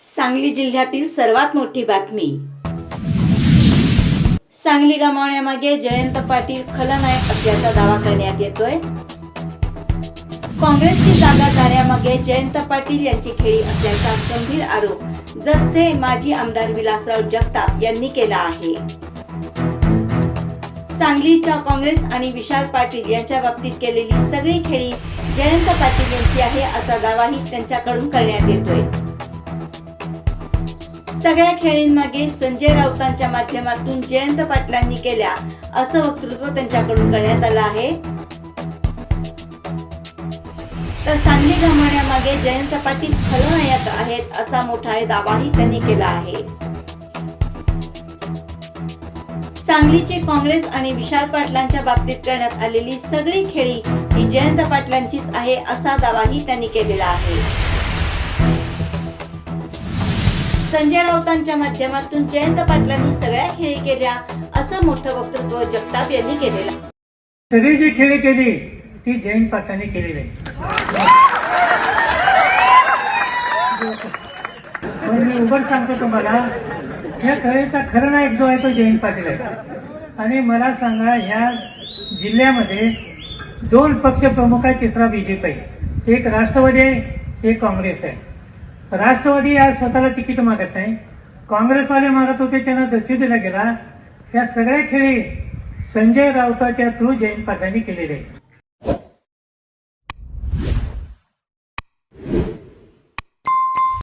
सांगली जिल्ह्यातील सर्वात मोठी बातमी. सांगली गमावण्यामागे जयंत पाटील खलनायक असल्याचा दावा करण्यात येतोय. काँग्रेसची जागा जाण्यामागे जयंत पाटील यांची खेळी असल्याचा गंभीर आरोप जतचे माजी आमदार विलासराव जगताप यांनी केला आहे. सांगलीच्या काँग्रेस आणि विशाल पाटील यांच्या बाबतीत केलेली सगळी खेळी जयंत पाटील यांची आहे असा दावाही त्यांच्याकडून करण्यात येतोय. सगळ्या खेळींमागे संजय राऊतांच्या माध्यमातून जयंत पाटलांनी केल्या असं वक्तृत्व त्यांच्याकडून करण्यात आलं आहे. तर सांगली गमावण्यामागे जयंत पाटील खलनायक आहेत असा मोठा दावाही त्यांनी केला आहे. सांगलीची काँग्रेस आणि विशाल पाटलांच्या बाबतीत करण्यात आलेली सगळी खेळी ही जयंत पाटलांचीच आहे असा दावाही त्यांनी केलेला आहे. संजय राऊतांच्या माध्यमातून जयंत पाटलांनी सगळ्या खेळी केल्या असं मोठं वक्तृत्व जगताप यांनी केलेलं सगळी जी खेळी केली ती जयंत पाटलांनी केलेली आहे. पण मी उघड सांगतो तुम्हाला या खेळीचा खरं नायक जो आहे तो जयंत पाटील आहे. आणि मला सांगा ह्या जिल्ह्यामध्ये दोन पक्ष प्रमुख आहे तिसरा बीजेपी आहे. एक राष्ट्रवादी आहे एक काँग्रेस आहे. राष्ट्रवादी आज स्वतःला तिकीट मागत नाही काँग्रेसवाले मागत होते त्यांना दक्षिण दिला गेला. या सगळ्या खेळी संजय राऊताच्या थ्रू जयंत पाटलांनी केलेले. आहे